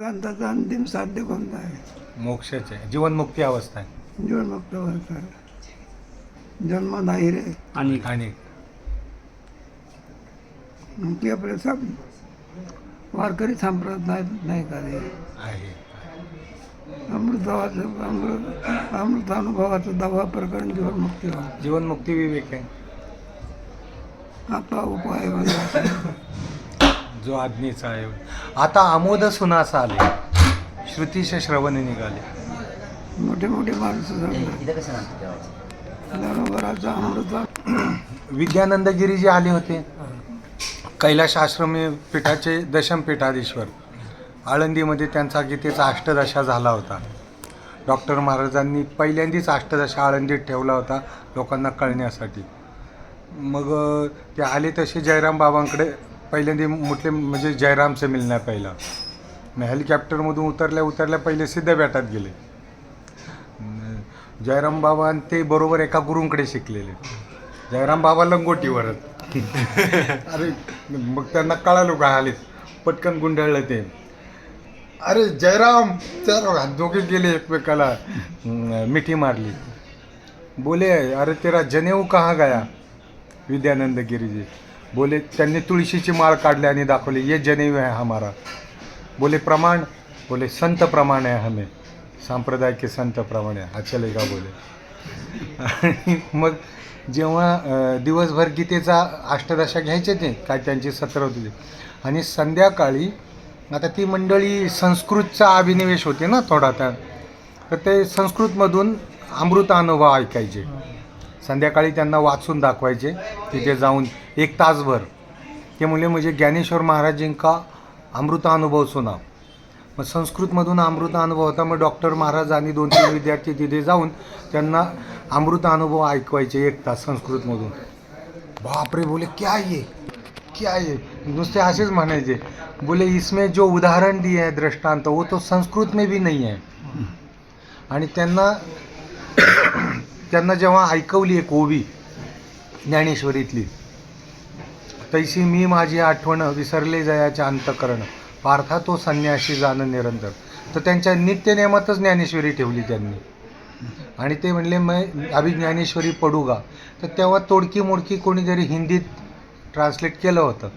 कांताचा अंतिम साध्य कोणता आहे? मोक्षाचे. जीवनमुक्ती अवस्था आहे. जीवनमुक्त अवस्था आहे. जन्म नाही रे आणि आणि मग ती आपल्या साप वारकरी संप्रदायात नाही का रे? आहे. अमृतावाचं अमृत अमृतानुभवाचं दवा प्रकरण जीवनमुक्ती व्हा जीवनमुक्ती विवेक आहे. आपला उपाय म्हणजे असा. जो आज्ञेचा आहे. आता आमोद सुनास आले. श्रुतीश श्रवण निघाले. मोठे मोठे माणसं विद्यानंदगिरी जे आले होते. कैलाश आश्रम पीठाचे दशम पीठाधीश्वर. आळंदीमध्ये त्यांचा गीतेचा अष्टदशा झाला होता. डॉक्टर महाराजांनी पहिल्यांदाच अष्टदशा आळंदीत ठेवला होता लोकांना कळण्यासाठी. मग ते आले तसे जयराम बाबांकडे पहिल्यांदा म्हटले म्हणजे जयरामचं मिलना पहिला. मग हेलिकॉप्टरमधून उतरल्या उतरल्या पहिले सिद्धबेटात गेले. जयराम बाबा आणि ते बरोबर एका गुरूंकडे शिकलेले. जयराम बाबा लंगोटीवरच. अरे मग त्यांना कळालो का आलेच पटकन गुंडाळलं ते. अरे जयराम तर दोघे गेले एकमेकाला. मिठी मारली. बोले अरे तेरा जनेऊ कहा गया? विद्यानंद गिरीजी. बोले त्यांनी तुळशीची माळ काढली आणि दाखवली ये जनेव आहे हमारा. बोले प्रमाण. बोले संत प्रमाण आहे हमें. सांप्रदायिक के संत प्रमाण आहे हा का? बोले. आणि मग जेव्हा दिवसभर गीतेचा अष्टदशा घ्यायचे ते काय त्यांची सत्र होती ते. आणि संध्याकाळी आता ती मंडळी संस्कृतचा अभिनिवेश होते ना थोडा त्या तर ते संस्कृतमधून अमृत अनुभव ऐकायचे. संध्याकाळी त्यांना वाचून दाखवायचे तिथे जाऊन एक तासभर. ते मुले म्हणजे ज्ञानेश्वर महाराजांका अमृत अनुभव सुना. मग संस्कृतमधून अमृत अनुभव होता. मग डॉक्टर महाराज आणि दोन तीन विद्यार्थी तिथे जाऊन त्यांना अमृत अनुभव ऐकवायचे एक तास संस्कृतमधून. बापरे बोले क्या ये? क्या ये? नुसते असेच म्हणायचे. बोले इसमें जो उदाहरण दिए आहे दृष्टांत वो तो संस्कृत में भी नाही आहे आणि त्यांना त्यांना जेव्हा ऐकवली एक ओवी ज्ञानेश्वरीतली तैशी मी माझी आठवण विसरले जयाचे अंतकरण पार्था तो संन्याशी जाणं निरंतर. तर त्यांच्या नित्यनेमातच ज्ञानेश्वरी ठेवली त्यांनी. आणि ते म्हणले मग अभि ज्ञानेश्वरी पडू का? तर तेव्हा तोडकी मोडकी कोणीतरी हिंदीत ट्रान्सलेट केलं होतं.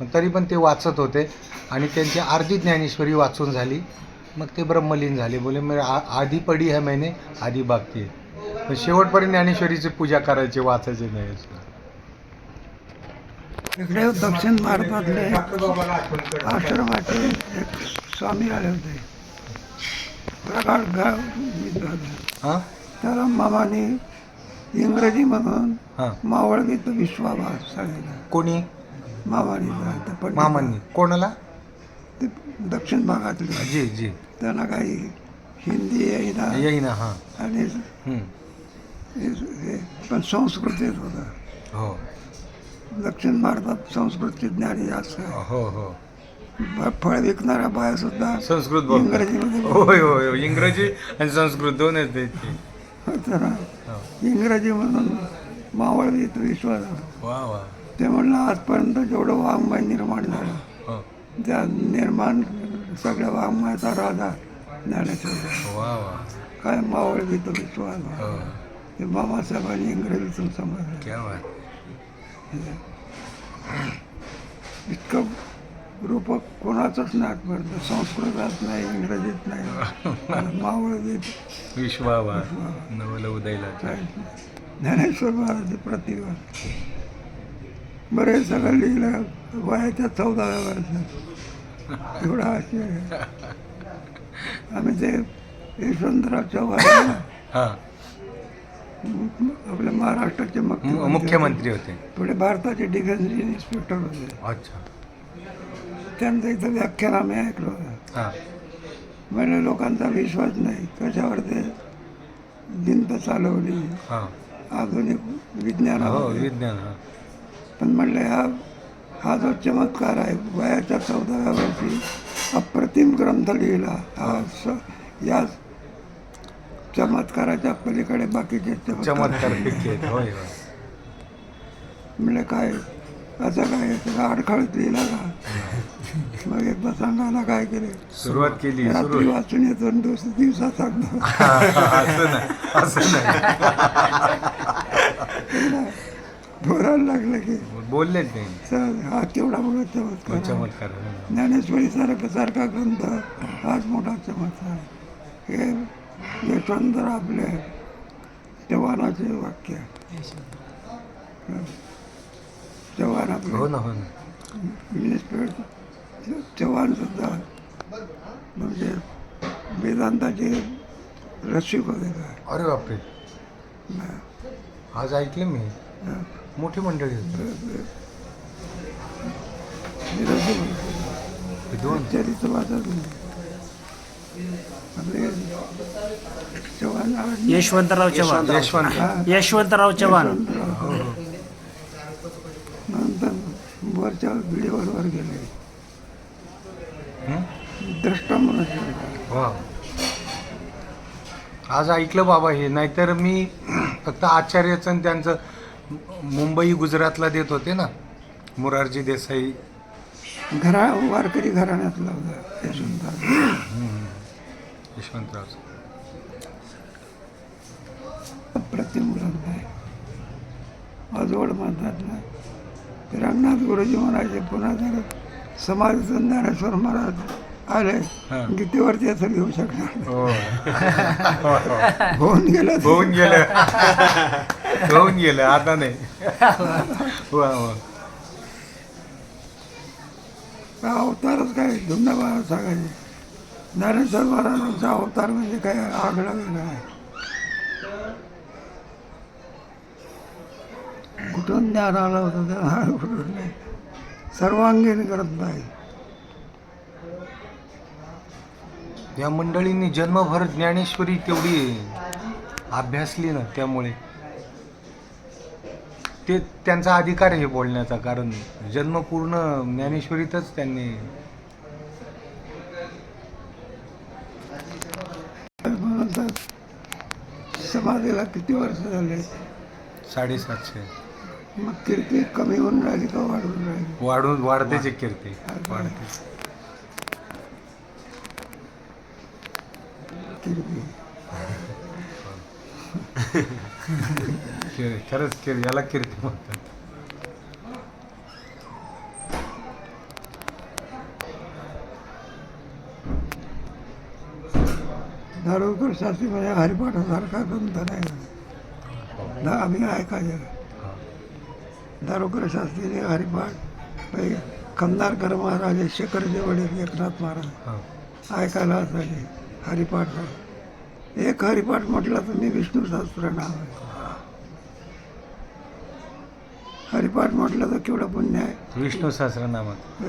पण तरी पण ते वाचत होते आणि त्यांची अर्धी ज्ञानेश्वरी वाचून झाली. मग ते ब्रह्मलीन झाले. बोले मग आ- आधी पडी है मैंने आधी बाकी पण शेवटपर्यंत ज्ञानेश्वरीची पूजा करायची वाचायची नाही. इकडे दक्षिण भारतातले आश्रमाचे स्वामी आले होते. प्रकाश गाव. हां? त्याला मामाने इंग्रजीमधून हां. मावळ गीत विश्वाभास सांगितलं. कोणी? मामाने. मामांनी. कोणाला? ते दक्षिण भागातले. जी जी. त्यांना काही हिंदी येईना. येईना हां. आणि पण संस्कृत येत होतं. हो. दक्षिण भारतात संस्कृतचे ज्ञानी जास्त. हो हो. फळ विकणाऱ्या बाया सुद्धा संस्कृत इंग्रजीमध्ये होय होय. इंग्रजी आणि संस्कृत दोनच तर हो. इंग्रजीमधून मावळ गीत विश्वास ते म्हणलं आजपर्यंत जेवढं वाङ्मय निर्माण झालं हो. त्या निर्माण सगळ्या वाङ्मयाचा राजा ज्ञानेश्वर. काय मावळ गीत विश्वास हो बाबासाहेबांनी इंग्रजीतून समजलं इतकं रूपक कोणाचंच नाही आजपर्यंत संस्कृतात नाही इंग्रजीत नाही. मावळ गीत विश्वावा नवल उदयला. ज्ञानेश्वर महाराज प्रतिभा. बरे सगळं लिहिलं वयाच्या चौदाव्या वर्षात. एवढा आहे. आम्ही ते यशवंतराव चव्हाण हा. आपल्या महाराष्ट्राचे मुख्यमंत्री होते. पुढे भारताचे डिफेन्स इन्स्पेक्टर होते. अच्छा. त्यांचं इथं व्याख्यान आम्ही ऐकलं. हा. म्हणजे लोकांचा विश्वास नाही. कशावर ते भिंत चालवली. आधुनिक विज्ञान हा पण म्हणलं हा हा जो चमत्कार आहे वयाच्या चौदाव्या वर्षी अप्रतिम ग्रंथ लिहिला. हा या चमत्काराच्या पलीकडे बाकीचे चमत्कार होय म्हणजे काय असं काय त्याचा अडखळत लिहिला का? मग एकदा सांगायला काय केले? सुरुवात केली रात्री वाचून येतो दुसऱ्या दिवसात सांगतो. बोलायला लागलं की बोलले हा केवढा मोठा चमत्कार. आहे. चमत्कार. ज्ञानेश्वरी सारखा सारखा ग्रंथ हाच मोठा चमत्कार. हे यशवंतर आपले जवानाचे वाक्य. जवान आपले हो ना हो ना. मिनिस्टर चव्हाण सुद्धा. म्हणजे वेदांताचे रसिक होते काय अरे बापरे. आज ऐकले मी. मोठी मंडळी विद्वान चरित्र वाचत आपले. यशवंतराव चव्हाण. यशवंत हा, यशवंतराव चव्हाण. यशवंतराव. नंतर वरच्या व्हिडिओवर वर गेले. हं? द्रष्टा म्हणून वा. आज ऐकलं बाबा हे. नाहीतर मी फक्त आचार्यचं आणि त्यांचं मुंबई गुजरातला देत होते ना मुरारजी देसाई. घरा वारकरी घराण्यातला होता यशवंतराव. यशवंतराव अप्रतिम ग्रंथ आहे. ना ते रंगनाथ गुरुजी म्हणायचे पुन्हा जर समाज ज्ञानेश्वर महाराज आले. गीतेवरती असं लिहू शकणार हो. होऊन गेलं. होऊन गेलं. होऊन गेलं. आता नाही. वा वा. अवतारच काय? धुंडाबा सांगायचे. ज्ञानेश्वर महाराजांचा अवतार म्हणजे काय? आगळा वेगळा आहे. कुठून ज्ञान आलं होतं त्या कुठून नाही. सर्वांगीण करत नाही या मंडळींनी जन्मभर ज्ञानेश्वरी तेवढी अभ्यासली ना त्यामुळे. ते त्यांचा अधिकार आहे बोलण्याचा कारण जन्म पूर्ण ज्ञानेश्वरीतच त्यांनी म्हणून तर समाधीला किती वर्ष झाले? साडेसातशे. मग कीर्ती कमी होऊन राहिली का वाढून राहिली? वाढून वाढतेच आहे कीर्ती. वाढते. कीर्ती. कीर- खरंच कीर याला कीर्ती म्हणतात. दारोकर शास्त्री म्हणजे हरिपाठासारखा ग्रंथ नाही. दा आम्ही ऐकायचं. दारोकर शास्त्रीने हरिपाठ खंदारकर महाराज शेखरचे वडील एकनाथ महाराज. ऐकायला असायचे हरिपाठ. एक हरिपाठ म्हटलं तर मी विष्णू सहस्त्र नाव आहे. हरिपाठ म्हटलं तर केवढं पुण्य आहे. विष्णू सहस्रनामात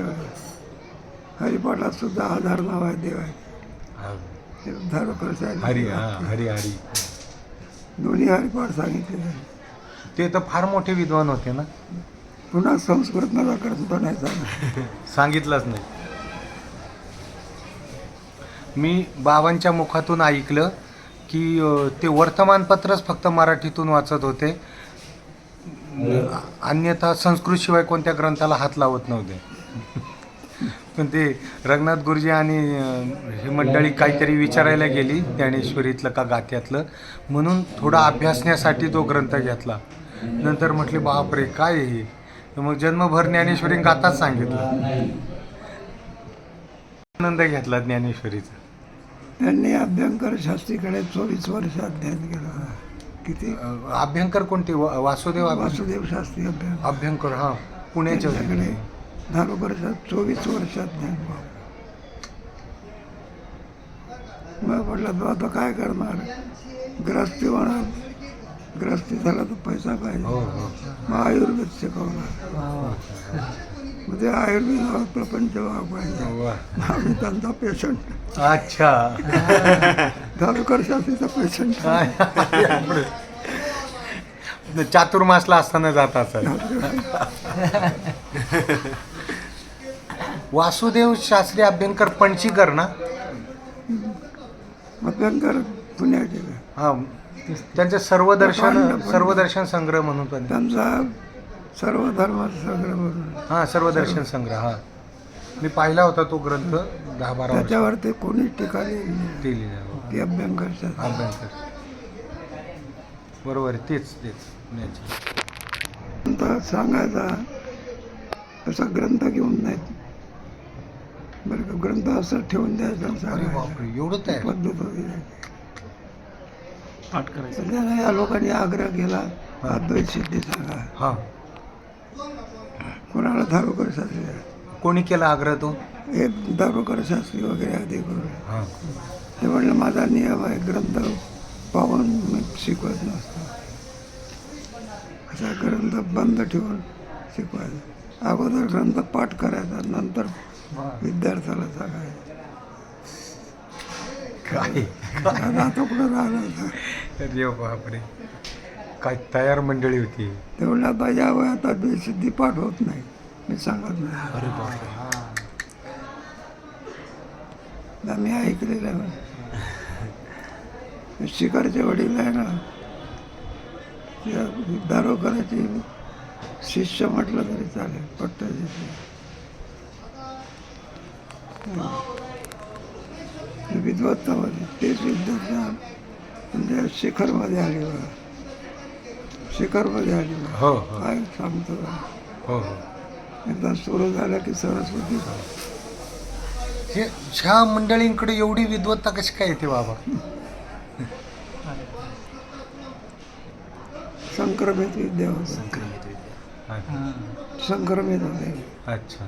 हरिपाठात सुद्धा आधार नाव आहे देवाचे. हा. साहेब हरी हा हरी हरी. दोन्ही हरिपाठ सांगितले त्यांनी. ते तर फार मोठे विद्वान होते ना. पुन्हा संस्कृत नका ग्रंथ नाही सांगा सांगितलंच नाही. मी बाबांच्या मुखातून ऐकलं की अ, ते वर्तमानपत्रच फक्त मराठीतून वाचत होते. अ, अन्यथा संस्कृत शिवाय कोणत्या ग्रंथाला हात लावत नव्हते. पण ते रंगनाथ गुरुजी आणि ही मंडळी काहीतरी विचारायला गेली ज्ञानेश्वरीतलं का गात्यातलं. म्हणून थोडा अभ्यासण्यासाठी तो ग्रंथ घेतला. नंतर म्हटले बापरे काय हे? तर मग जन्मभर ज्ञानेश्वरी गाताच सांगितलं. आनंद घेतला ज्ञानेश्वरीचा. त्यांनी अभ्यंकर शास्त्रीकडे चोवीस वर्ष अध्ययन केलं. किती? अभ्यंकर कोणते? वासुदेव वासुदेव शास्त्री अभ्यंकर. अभ्यंकर हा. पुण्याचे दारोकर शास्त्री चोवीस वर्ष अध्ययन पाहू. मग म्हटलं तू आता काय करणार? ग्रस्ती होणार. ग्रस्ती झाला तर पैसा पाहिजे. हो हो. मग आयुर्वेद शिकवणार. मग ते आयुर्वेदावर प्रपंच पाहिजे. आम्ही त्यांचा पेशंट अच्छा. दारोकर शास्त्रीचा पेशंट चातुर्मासला असताना जात असेल. वासुदेव शास्त्री अभ्यंकर पणशीकर ना? अभ्यंकर पुण्याचे. हा त्यांचे सर्वदर्शन सर्वदर्शन संग्रह म्हणून पण. त्यांचा सर्व धर्माचं सगळं बरोबर हां सर्व दर्शन संग्रह हां. मी पाहिला होता तो ग्रंथ दहा बारा त्याच्यावर ते टीका लिहिली नाही. ते अभ्यंकरच्या अभ्यंकर. बरोबर तेच तेच. सांगायचा तसा ग्रंथ घेऊन नाहीत. बरं का ग्रंथ असं ठेवून द्यायचा आणि अरे सांगायचा बापरे एवढं तयार पद्धत होती. पाठ करायचं. सध्याला या लोकांनी आग्रह केला अद्वैत सिद्धी सांगा. हां. कोणाला दारोकर शास्त्री कोणी केला आग्रह तो? हे दारोकर शास्त्री वगैरे आधी करून. हां. ते म्हणलं माझा नियम आहे ग्रंथ पाहून मी शिकवत नसतो. असा ग्रंथ बंद ठेवून शिकवायचा. अगोदर ग्रंथ पाठ करायचा नंतर विद्यार्थ्याला सांगायचं. काय? आता तो कुठं राहिला होता. अरे बापरे. काय तयार मंडळी होती. ते म्हणलं आता या वयात बेसिद्धी पाठ होत नाही. मी सांगत नाही. अरे बापरे. आता मी ऐकलेलं आहे. शिकारचे वडील आहे ना त्या दारोकराची शिष्य म्हटलं तरी चालेल पट्टाची विद्वत्तामध्ये तेच विद्यार्थी म्हणजे शिखरमध्ये आली बघा. शिखरमध्ये आली बघा. हो हो. काय सांगतो. हो एकदा सुरू झालं की सरस्वती. हे ह्या मंडळींकडे एवढी विद्वत्ता कशी काय येते बाबा? संक्रमित विद्या संक्रमित होते अच्छा.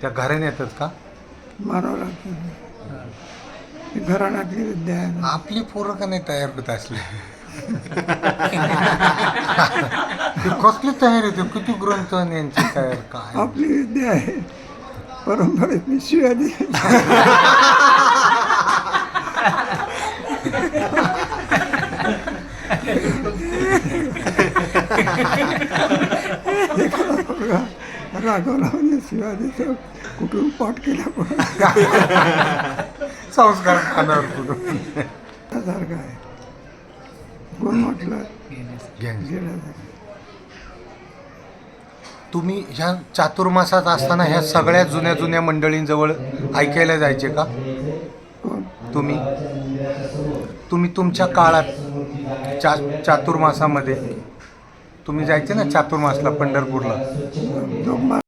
त्या घराने येतात का? मारावं लागतं घराण्यातली विद्या आहे. आपली पोरं का नाही तयार होत असले? ते कसली तयार होते? किती ग्रंथ आणि यांची तयार काय? आपली विद्या आहे. परंपरेत मी म्हणजे शिव्या देतो कुठून पाठ केला पण. संस्कार खानावर कुठून? सारखं आहे. कोण म्हटलं. गेल्यासारखं तुम्ही ह्या चातुर्मासात असताना ह्या सगळ्या जुन्या जुन्या मंडळींजवळ ऐकायला जायचे का? तुम्ही? तुम्ही तुमच्या काळात चा चातुर्मासामध्ये तुम्ही जायचे ना चातुर्मासला पंढरपूरला?